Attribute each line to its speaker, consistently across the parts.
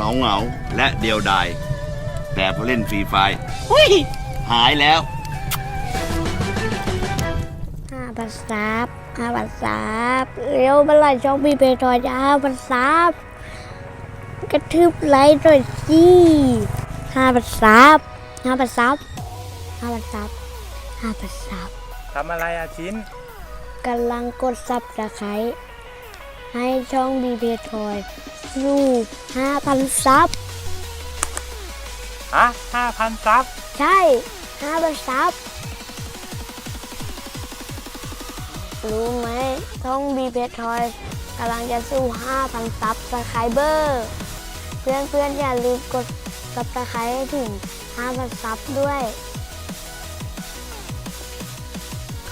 Speaker 1: งาเหงาๆและเดียวดาย แต่พอเล่นฟรีไฟร์หุ้ยหายแล้ว
Speaker 2: ห้าพันซับห้าพันซับเร็วเมื่อไหร่ช่องมีเพจอยจะห้าพันซับกระทืบไลค์หน่อยสิห้าพันซับห้าพันซับห้าพันซับห้าพันซับ
Speaker 3: ทำอะไรอะชิ้น
Speaker 2: กำลังกดซับสไครต์ให้ช่องมีเพจอย สู่ห้าพันซับ
Speaker 3: ฮะห้าพันซับ
Speaker 2: ใช่ห้าพันซับ รู้ไหมช่องบีเพจทอยกำลังจะสู้ 5,000 ซับสไครเบอร์ เพื่อนเพื่อนๆอย่าลืมกดซับสไครต์ให้ถึง 5,000 ซับด้วย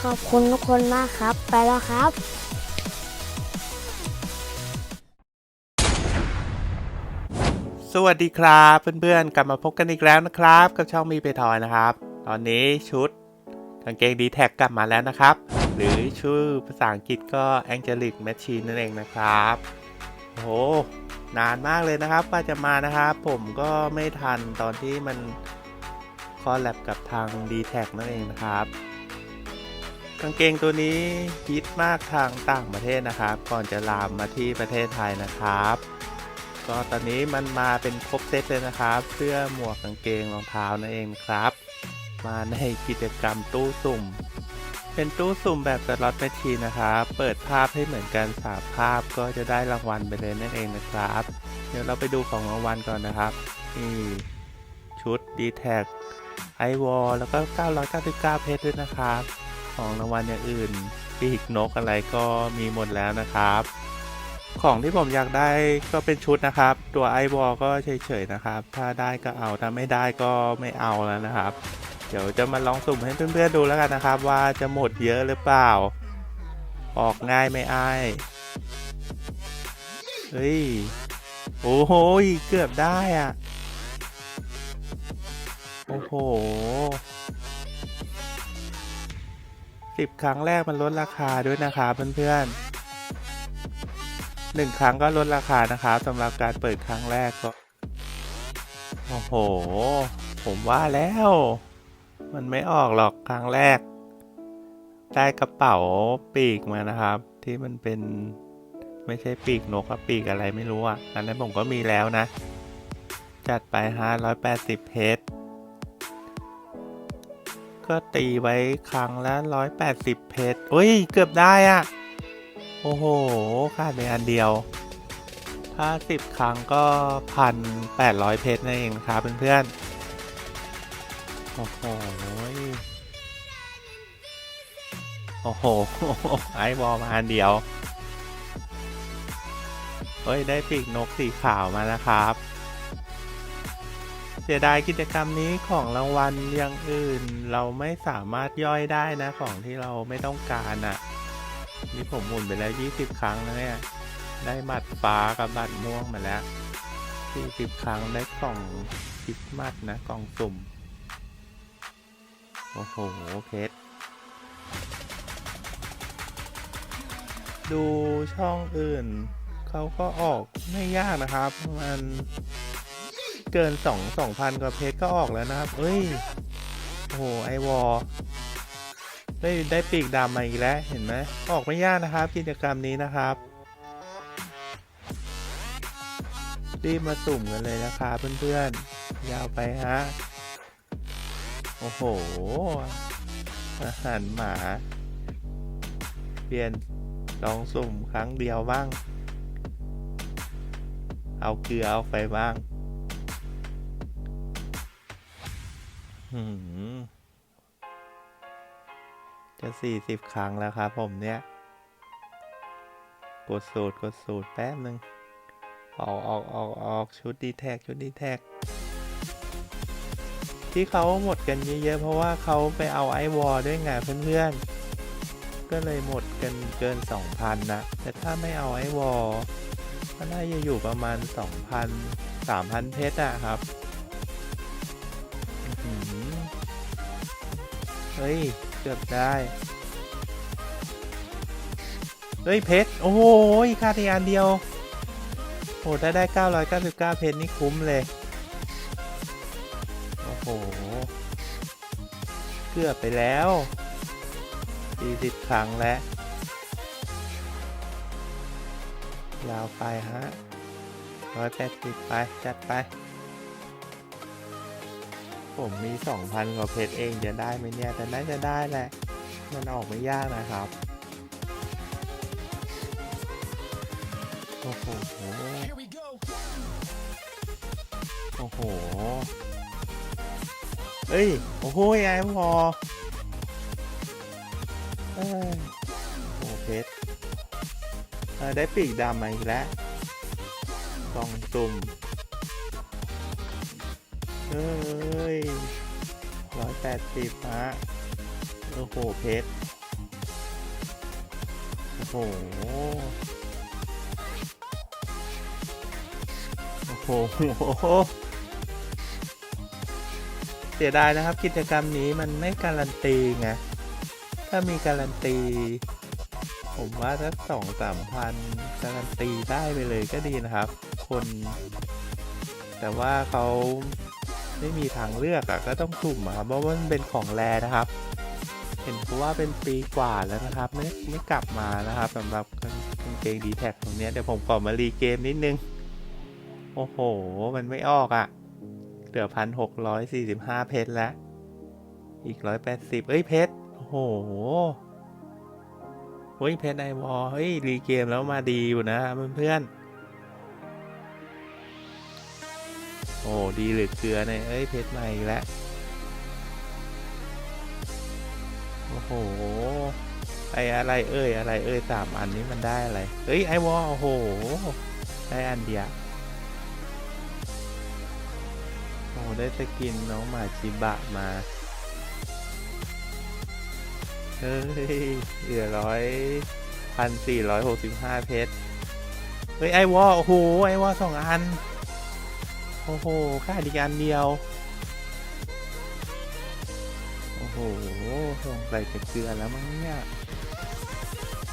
Speaker 2: ขอบคุณทุกคนมากครับ ไปแล้วครับ
Speaker 4: วัสดีครับเพื่อนๆ กลับมาพบกันอีกแล้วนะครับ กับช่องมีเปทอยนะครับ ตอนนี้ชุดกางเกงดีแท็กกลับมาแล้วนะครับ หรือชื่อภาษาอังกฤษก็ Angelic Machine นั่นเองนะครับโอ้โหนานมากเลยนะครับกว่าจะมานะครับ ผมก็ไม่ทันตอนที่มันคอลแลบกับทาง d t แทนั่นเองนะครับ กางเกงตัวนี้ฮิตมากทางต่างประเทศนะครับ ก่อนจะลามมาที่ประเทศไทยนะครับ ก็ตอนนี้มันมาเป็นครบเซตเลยนะครับ เสื้อหมวกกางเกงรองเท้านั่นเองครับ มาในกิจกรรมตู้สุ่ม เป็นตู้สุ่มแบบสล็อตแมชชีนนะครับ เปิดภาพให้เหมือนกันสามภาพก็จะได้รางวัลไปเลยนั่นเองนะครับ เดี๋ยวเราไปดูของรางวัลก่อนนะครับนี่ชุด d t แท็ไอวอลแล้วก็ 999 เพชรด้วยนะครับ ของรางวัลอย่างอื่นปีกนกอะไรก็มีหมดแล้วนะครับ ของที่ผมอยากได้ก็เป็นชุดนะครับ ตัวไอวอลก็เฉยๆนะครับ ถ้าได้ก็เอาถ้าไม่ได้ก็ไม่เอาแล้วนะครับ เดี๋ยวจะมาลองสุ่มให้เพื่อนๆดูแล้วกันนะครับ ว่าจะหมดเยอะหรือเปล่า ออกง่ายไม่อายเฮ้ยโอ้โหเกือบได้อะโอ้โหสิบครั้งแรกมันลดราคาด้วยนะครับเพื่อนๆ หนึ่งครั้งก็ลดราคานะครับสำหรับการเปิดครั้งแรกก็ โอ้โห ผมว่าแล้ว มันไม่ออกหรอกครั้งแรก ได้กระเป๋าปีกมานะครับ ที่มันเป็นไม่ใช่ปีกนกอะปีกอะไรไม่รู้อะอันนั้นผมก็มีแล้วนะ จัดไปฮะร้อยแปดสิบเพชรก็ตีไว้ครั้งละร้อยแปดสิบเพชรอุ้ย เกือบได้อะ โอ้โหขาดไปอันเดียว ถ้าสิบครั้งก็พันแปดร้อยเพชรนั่นเองครับเพื่อนๆ โอ้โห โอ้โห ไอบอลมาอันเดียวเฮ้ย ได้ปีกนกสีขาวมานะครับเสียดายกิจกรรมนี้ของรางวัลอย่างอื่น เราไม่สามารถย่อยได้นะของที่เราไม่ต้องการอะ่ะ นี่ผมหมุนไปแล้ว 20 ครั้งแล้วเนี่ย ได้บัตรฟ้ากับบัตรม่วงมาแล้ว40 ครั้งได้กล่องคริสต์มาสนะกล่องสุ่ม โอ้โหเพชรดูช่องอื่น เขาก็ออกไม่ยากนะครับมันเกินสองสองพันกว่าเพชรก็ออกแล้วนะครับ เอ้ย โอ้โห ไอวอล ได้ได้ปีกดำมาอีกแล้วเห็นไหมออกไม่ยากนะครับ กิจกรรมนี้นะครับรีบมาสุ่มกันเลยนะครับเพื่อนๆ ยาวไปฮะ โอ้โห อาหารหมา เปลี่ยนลองสุ่มครั้งเดียวบ้าง เอาเกลือเอาไปบ้าง หืม จะสี่สิบครั้งแล้วครับผมเนี่ย กดสูตรกดสูตรแป๊บหนึ่งออกออกออกออกชุดดีแท็กชุดดีแท็กที่เขาหมดกันเยอะๆเพราะว่าเขาไปเอาไอวอลด้วยไงเพื่อนๆ ก็เลยหมดกันเกิน 2,000 นะ แต่ถ้าไม่เอาไอวอลก็น่าจะอยู่ประมาณ 2,000 3,000 เพชรอะครับเฮ้ย เกือบได้ เฮ้ย เพชร โอ้โหขาดอีอันเดียว โอ้ถ้าได้ 999 เพชรนี่คุ้มเลย โอ้โห เกือบไปแล้ว 40 ครั้งแล้วยาวไปฮะ 180 ไป จัดไป ผมมี 2,000 กว่าเพชรเองจะได้ไหมเนี่ย แต่น่าจะได้แหละ มันออกไม่ยากนะครับ โอ้โห โอ้โห เอ้ย โอ้โหยายพอเอ้ยโอ้โหเพชรได้ปีกดำมาอีกแล้วกล่องตุ่ม อ้ยร้อยแปดสิบฮะโอ้โหเพชรโอ้โหโอ้โหเสียดายนะครับกิจกรรมนี้มันไม่การันตีไงถ้ามีการันตี ผมว่าสักสองสามพันการันตีได้ไปเลยก็ดีนะครับ คน แต่ว่าเขา ไม่มีทางเลือกอะก็ต้องสุ่มอะครับเพราะว่ามันเป็นของแรนะครับ เห็นว่าเป็นปีกว่าแล้วนะครับ ไม่ไม่กลับมานะครับสำหรับกางเกงดีแท็กตรงนี้เดี๋ยวผมขอมารีเกมนิดนึง โอ้โห มันไม่ออกอะ่ะเหลือพันหกร้อยสี่สิบห้าเพชรแล้ว อีกร้อยแปดสิบเอ้ยเพชรโอ้โหเฮ้ยเพชรไอวอลเฮ้ยรีเกมแล้วมาดีอยู่นะเพื่อนๆ อ้ดีเหลือเกลือเนี่ยเอ้ยเพชรใหม่อีกแล้วโอ้โหไออะไรเอ้ยอะไรเอ้ยสามอันนี้มันได้อะไรเฮ้ยไอวอลโอ้โหได้อันเดียวโอ้ได้สกินน้องหมาชิบะมาเฮ้ยเหลือร้อยพันสี่ร้อยหกสิบห้าเพชรเฮ้ยไอวอลโอ้โหไอวอลสองอัน โอ้โหค่าดีกอันเดียว โอ้โหส่งไปจะเกลือแล้วมั้งเนี่ย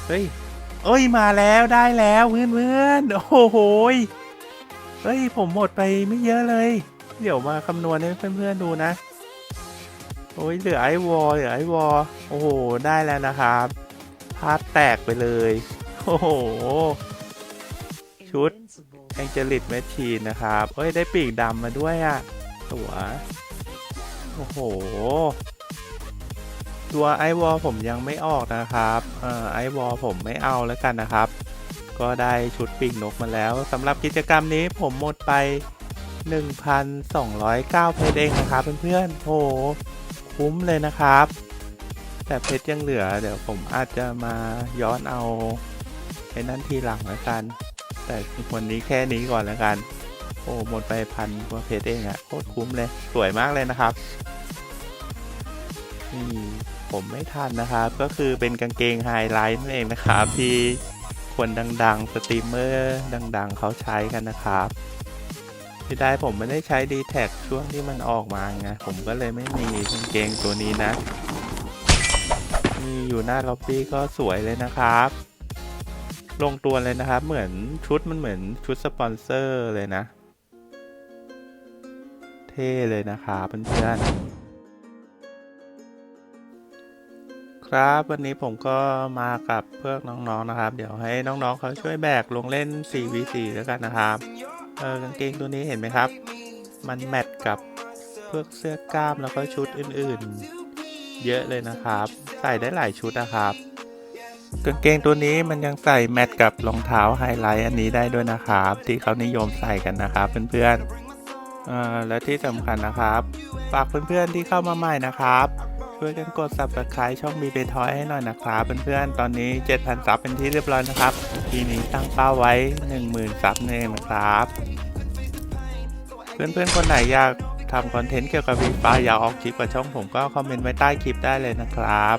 Speaker 4: เฮ้ยเอ้ยมาแล้วได้แล้วเพื่อนเพื่อนๆโอ้โหเฮ้ยผมหมดไปไม่เยอะเลย เดี๋ยวมาคำนวณให้เพื่อนๆดูนะ โอ้ยเหลือไอวอลเหลือไอวอลโอ้โหได้แล้วนะครับพาดแตกไปเลย โอ้โห ชุด แองเจลิตแมชชีนนะครับ เอ้ย ได้ปีกดำมาด้วยอะ่ะ ตัว โอ้โห ตัวไอวอลผมยังไม่ออกนะครับเอ่อไอวอลผมไม่เอาแล้วกันนะครับ ก็ได้ชุดปีกนกมาแล้วสำหรับกิจกรรมนี้ผมหมดไป 1,209เพชรเองนะครับเพื่อนๆโห คุ้มเลยนะครับ แต่เพชรยังเหลือ เดี๋ยวผมอาจจะมาย้อนเอาไอ้นั่นทีหลังแล้วกัน แต่วันนี้แค่นี้ก่อนแล้วกัน โอ้หมดไปพันกว่าเพชรเองอะโคตรคุ้มเลย สวยมากเลยนะครับนี่ผมไม่ทันนะครับ ก็คือเป็นกางเกงไฮไลท์นั่นเองนะครับ ที่คนดังๆ สตรีมเมอร์ดังๆ เขาใช้กันนะครับที่ได้ผมไม่ได้ใช้ d t แท็ช่วงที่มันออกมาไงผมก็เลยไม่มีกางเกงตัวนี้นะนี่อยู่หน้าล็อบบี้ก็สวยเลยนะครับ ลงตัวเลยนะครับ เหมือนชุดมันเหมือนชุดสปอนเซอร์เลยนะ เท่เลยนะครับเพื่อนๆครับวันนี้ผมก็มากับเพื่อนน้องๆนะครับ เดี๋ยวให้น้องๆเขาช่วยแบกลงเล่น 4v4 แล้วกันนะครับเออกางเกงตัวนี้เห็นไหมครับ มันแมทกับเพวกเสื้อกล้ามแล้วก็ชุดอื่นๆ เยอะเลยนะครับ ใส่ได้หลายชุดนะครับ กางเกงตัวนี้มันยังใส่แมทกับรองเท้าไฮไลท์อันนี้ได้ด้วยนะครับ ที่เขานิยมใส่กันนะครับเพื่อนๆและที่สำคัญนะครับ ฝากเพื่อนๆที่เข้ามาใหม่นะครับ ช่วยกันกด subscribe ช่องมีเบทอยให้หน่อยนะครับเพื่อนๆตอนนี้ 7,000ซับเป็นที่เรียบร้อยนะครับทีนี้ตั้งเป้าไว้ 10,000ซับนั่นเองนะครับ เพื่อนๆคนไหนอยากทำคอนเทนต์เกี่ยวกับวีฟ้าอยากออกคลิปกับช่องผมก็คอมเมนต์ไว้ใต้คลิปได้เลยนะครับ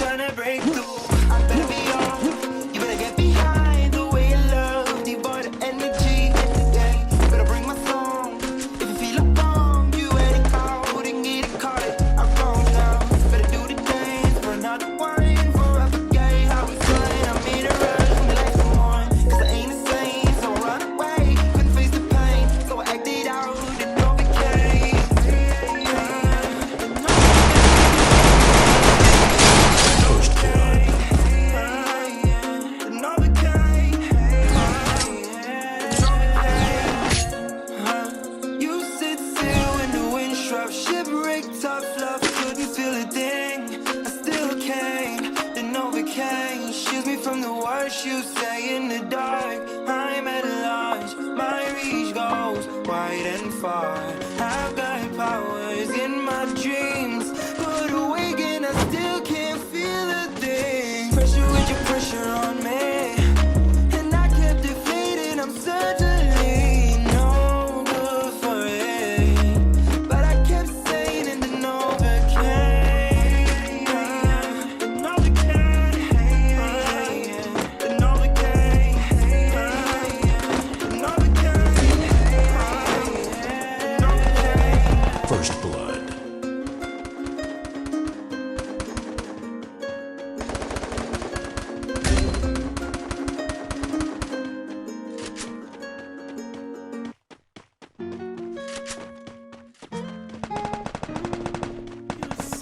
Speaker 5: trying to break through.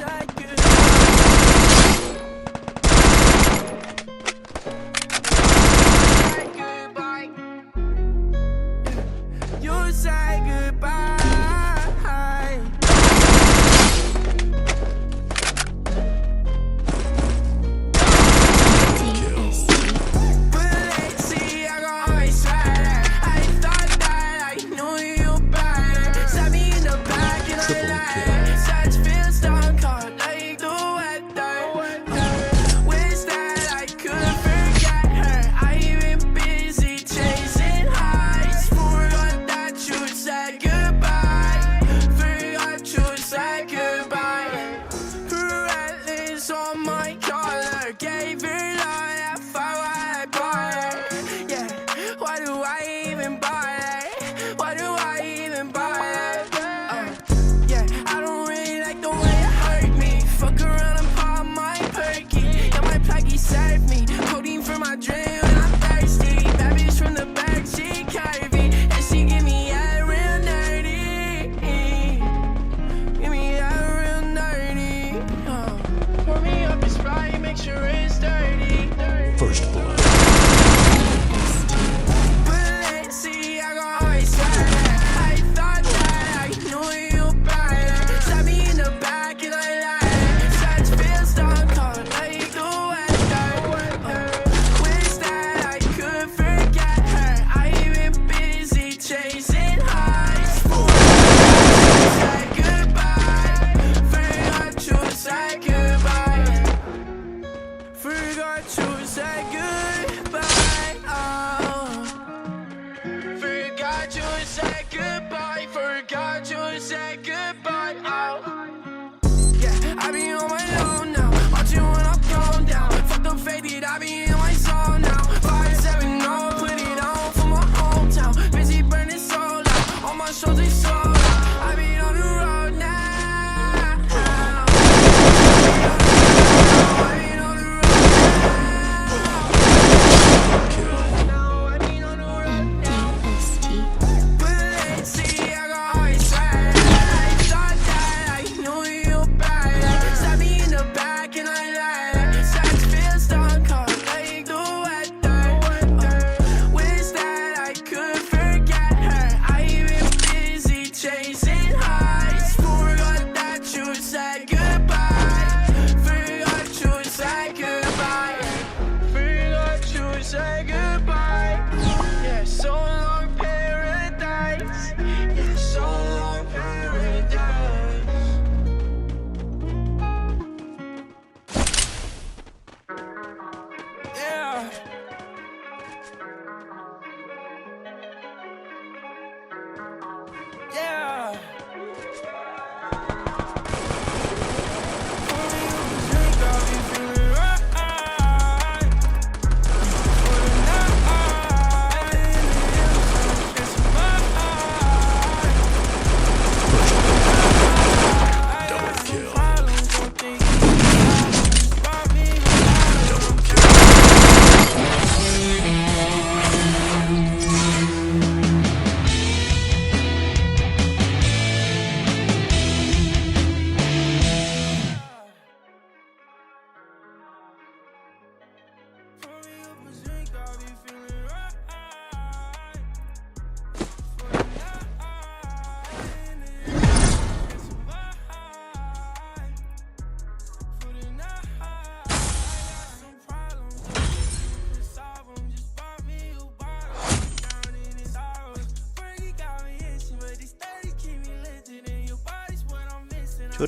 Speaker 4: Опять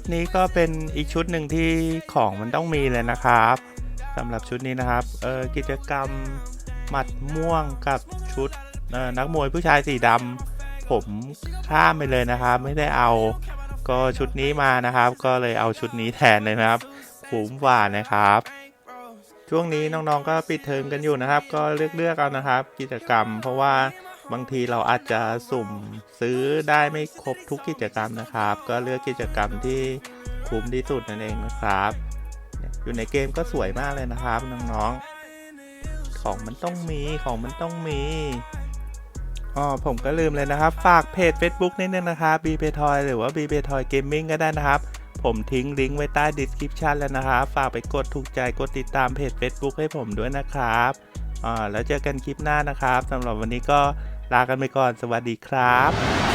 Speaker 4: ดนี้ก็เป็นอีกชุดหนึ่งที่ของมันต้องมีเลยนะครับสำหรับชุดนี้นะครับกิจกรรมหมัดม่วงกับชุดนักมวยผู้ชายสีดำผมข้ามไปเลยนะครับ ไม่ได้เอาก็ชุดนี้มานะครับ ก็เลยเอาชุดนี้แทนเลยนะครับคุ้มกว่านะครับ ช่วงนี้น้องๆก็ปิดเทอมกันอยู่นะครับ ก็เลือกๆเอานะครับ กิจกรรม เพราะว่า บางทีเราอาจจะสุ่มซื้อได้ไม่ครบทุกกิจกรรมนะครับ ก็เลือกกิจกรรมที่คุ้มที่สุดนั่นเองนะครับ อยู่ในเกมก็สวยมากเลยนะครับน้องๆ ของมันต้องมีของมันต้องมีอ๋อผมก็ลืมเลยนะครับ ฝากเพจ Facebook นิดนึงนะครับ b p t o y หรือว่า b p t o y Gaming ก็ได้นะครับ ผมทิ้งลิงก์ไว้ใต้ description แล้วนะครับ ฝากไปกดถูกใจกดติดตามเพจ Facebook ให้ผมด้วยนะครับอ่าแล้วเจอกันคลิปหน้านะครับสำหรับวันนี้ก็ ลากันไปก่อนสวัสดีครับ